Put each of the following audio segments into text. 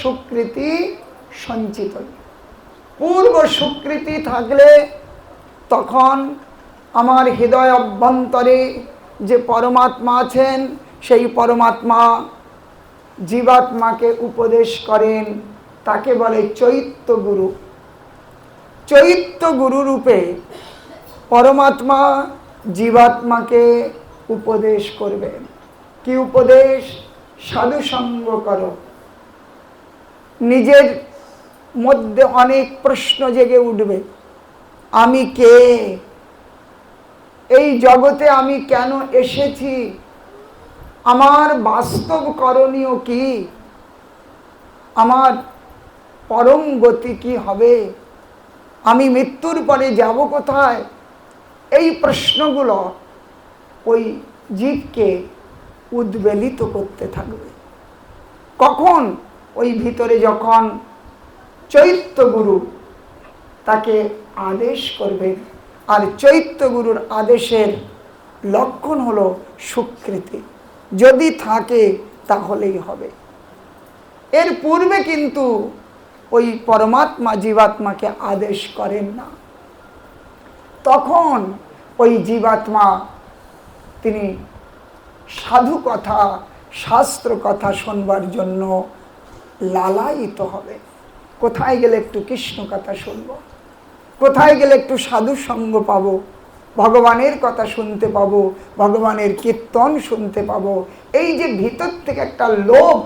সুকৃতি সঞ্চিত। পূর্ব সুকৃতি থাকলে তখন আমার হৃদয় অভ্যন্তরে যে পরমাত্মা আছেন, সেই পরমাত্মা জীবাত্মাকে উপদেশ করেন, তাকে বলে চৈত্য গুরু চৈত্য গুরু রূপে পরমাত্মা জীবাত্মাকে উপদেশ করবেন কি উপদেশ? সাধুসঙ্গ করো। নিজের মধ্যে অনেক প্রশ্ন জেগে উঠবে। আমি কে? এই জগতে আমি কেন এসেছি? আমার বাস্তব করণীয় কি? আমার পরম গতি কি হবে? আমি মৃত্যুর পরে যাব কোথায়? এই প্রশ্নগুলো ওই জীবকে উদ্বেলিত করতে থাকবে। কখন? ওই ভিতরে যখন চৈত্য গুরু তাকে আদেশ করবে আর চৈত্য গুরুর আদেশের লক্ষণ হলো সুকৃতি। যদি থাকে তাহলেই হবে। এর পূর্বে কিন্তু ওই পরমাত্মা জীবাত্মাকে আদেশ করেন না। তখন ওই জীবাত্মা তিনি সাধু কথা শাস্ত্র কথা শোনবার জন্য লালায়িত হবে। কোথায় গেলে একটু কৃষ্ণ কথা শুনব? কোথায় গেলে একটু সাধু সঙ্গ পাব? ভগবানের কথা শুনতে পাবো, ভগবানের কীর্তন শুনতে পাবো। এই যে ভিতর থেকে একটা লোভ,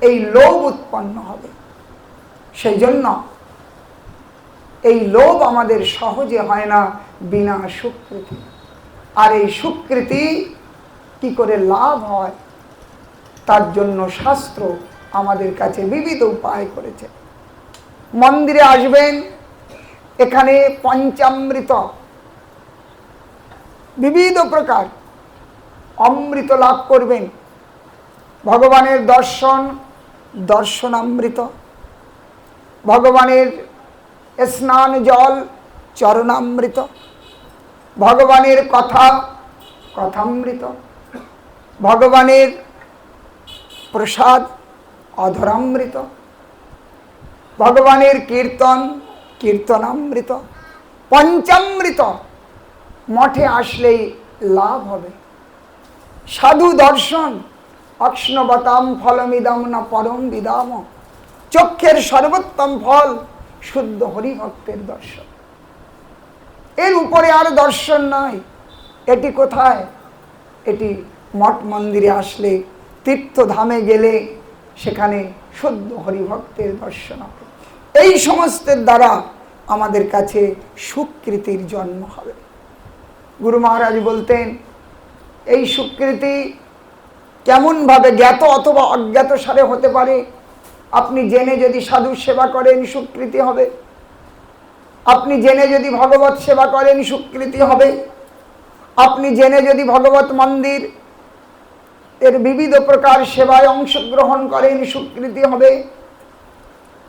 এই লোভ উৎপন্ন হবে। সেই জন্য এই লোভ আমাদের সহজে হয় না বিনা সুকৃতি। আর এই সুকৃতি কি করে লাভ হয়? তার জন্য শাস্ত্র আমাদের কাছে বিবিধ উপায় করেছে। মন্দিরে আসবেন, এখানে পঞ্চামৃত, বিবিধ প্রকার অমৃত লাভ করবেন। ভগবানের দর্শন, দর্শনামৃত, ভগবানের স্নান জল, চরণামৃত, ভগবানের কথা, কথামৃত, ভগবানের প্রসাদ অধরামৃত। ভগবানের কীর্তন, কীর্তনামৃত, পঞ্চামৃত। মঠে আসলেই লাভ হবে। সাধু দর্শন, অক্ষ্ণবতাম ফলমিদম না পরম বিদাম। চক্ষের সর্বোত্তম ফল, শুদ্ধ হরিভক্তের দর্শন। এর উপরে আর দর্শন নয় এটি কোথায়? এটি মঠ মন্দিরে আসলে তীর্থধামে গেলে সেখানে শুদ্ধ হরিভক্তের দর্শন হবে। এই সমস্তের দ্বারা আমাদের কাছে সুকৃতির জন্ম হবে। গুরু মহারাজ বলতেন, এই সুকৃতি কেমনভাবে জ্ঞাত অথবা অজ্ঞাত সারে হতে পারে? আপনি জেনে যদি সাধু সেবা করেন, সুকৃতি হবে। আপনি জেনে যদি ভগবত সেবা করেন, সুকৃতি হবে। আপনি জেনে যদি ভগবত মন্দির এর বিবিধ প্রকার সেবায় অংশগ্রহণ করেন, সুকৃতি হবে।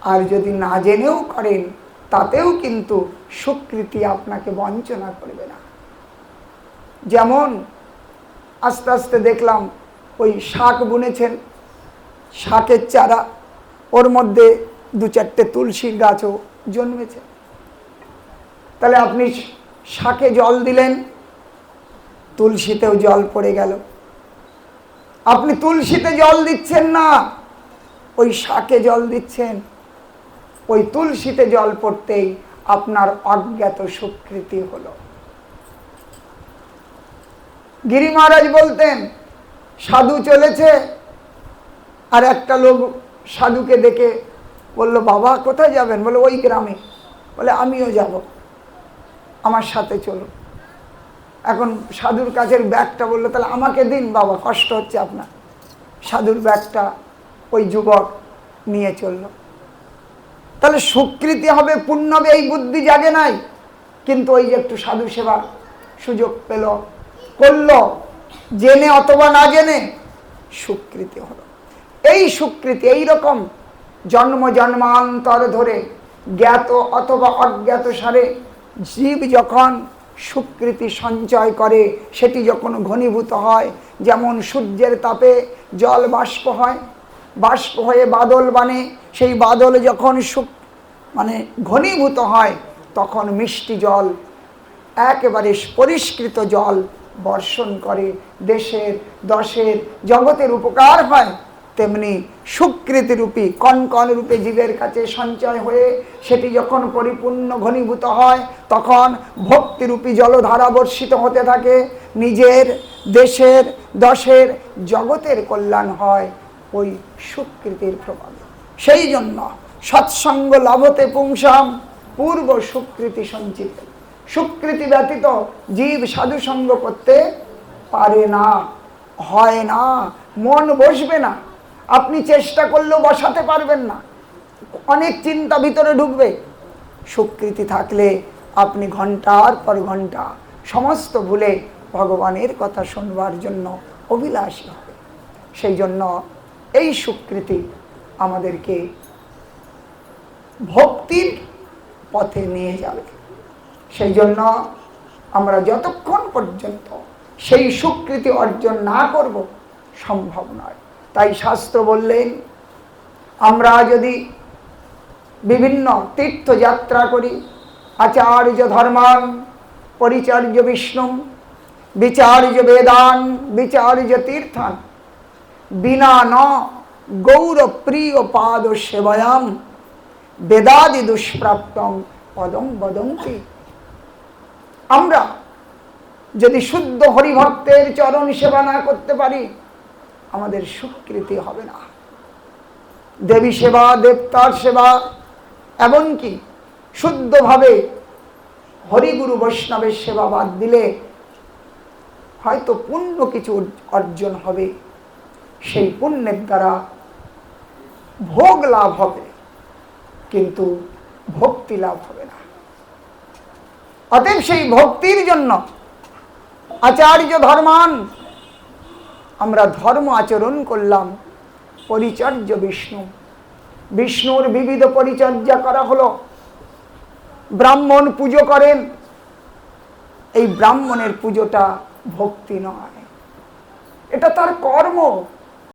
আর যদি না জেনেও করেন, তাতেও কিন্তু সুকৃতি আপনাকে বঞ্চনা করবে না। যেমন আস্তে আস্তে দেখলাম, ওই শাক বুনেছেন, শাকের চারা, ওর মধ্যে দু চারটে তুলসীর গাছও জন্মেছে। তাহলে আপনি শাকে জল দিলেন, তুলসীতেও জল পড়ে গেল। আপনি তুলসীতে জল দিচ্ছেন না। ওই শাকে জল দিচ্ছেন। ওই তুলসীতে জল পড়তেই আপনার অজ্ঞাত স্বীকৃতি হলো। গিরি মহারাজ বলতেন, সাধু চলেছে। আর একটা লোক সাধুকে দেখে বলল, বাবা, কোথায় যাবেন? বলে, ওই গ্রামে। বলে, আমিও যাব। আমার সাথে চলো এখন সাধুর কাছের ব্যাগটা বলল, তাহলে আমাকে দিন বাবা, কষ্ট হচ্ছে আপনার। সাধুর ব্যাগটা ওই যুবক নিয়ে চলল। তাহলে স্বীকৃতি হবে পূর্ণ হবে, এই বুদ্ধি জাগে নাই। কিন্তু ওই যে একটু সাধু সেবার সুযোগ পেল, করল। জেনে অথবা না জেনে স্বীকৃতি হলো। এই স্বীকৃতি এই রকম জন্ম জন্মান্তর ধরে জ্ঞাত অথবা অজ্ঞাত সারে জীব যখন স্বীকৃতি সঞ্চয় করে, সেটি যখন ঘনীভূত হয়, যেমন সূর্যের তাপে জল বাষ্প হয়, বাষ্প হয়ে বাদল বানে, সেই বাদল যখন সুখ মানে ঘনীভূত হয়, তখন মিষ্টি জল, একেবারে পরিষ্কৃত জল বর্ষণ করে, দেশের, দশের জগতের উপকার হয়। তেমনি সুকৃতি রূপী কনকন রূপে জীবের কাছে সঞ্চয় হয়ে সেটি যখন পরিপূর্ণ ঘনীভূত হয়, তখন ভক্তিরূপী জলধারা বর্ষিত হতে থাকে। নিজের, দেশের, দশের, জগতের কল্যাণ হয় ওই সুকৃতির প্রভাবে। সেই জন্য সৎসঙ্গ লাভতে পুংসাম পূর্ব সুকৃতি সঞ্চিত। সুকৃতি ব্যতীত জীব সাধুসঙ্গ করতে পারে না, হয় না, মন বসবে না। আপনি চেষ্টা করলেও বসাতে পারবেন না। অনেক চিন্তা ভিতরে ঢুকবে। সুকৃতি থাকলে আপনি ঘণ্টার পর ঘণ্টা সমস্ত ভুলে ভগবানের কথা শুনবার জন্য অভিলাষী হবে। সেই জন্য এই সুকৃতি আমাদেরকে ভক্তির পথে নিয়ে যাবে। সেই জন্য আমরা যতক্ষণ পর্যন্ত সেই সুকৃতি অর্জন না করব, সম্ভব নয়। তাই শাস্ত্র বললেন, আমরা যদি বিভিন্ন তীর্থযাত্রা করি, আচার্য ধর্মান, পরিচার্য বিষ্ণু, বিচার্য বেদান, বিচার্য তীর্থান, বিনা ন গৌর প্রিয় পাদ সেবায়াম, বেদাদি দুষ্প্রাপ্তম পদম বদন্তি। আমরা যদি শুদ্ধ হরিভক্তের চরণ সেবা না করতে পারি আমাদের স্বীকৃতি হবে না। দেবী সেবা, দেবতার সেবা, এমনকি শুদ্ধভাবে হরিগুরু বৈষ্ণবের সেবা বাদ দিলে হয়তো পুণ্য কিছু অর্জন হবে, সেই পুণ্যের দ্বারা ভোগ লাভ হবে, কিন্তু ভক্তি লাভ হবে না। অতএব সেই ভক্তির জন্য আচার্য ধর্মান আমরা ধর্ম আচরণ করলাম। পরিচর্য বিষ্ণু। বিষ্ণুর বিবিধ পরিচর্যা করা হলো। ব্রাহ্মণ পুজো করেন। এই ব্রাহ্মণের পুজোটা ভক্তি নয়। এটা তার কর্ম।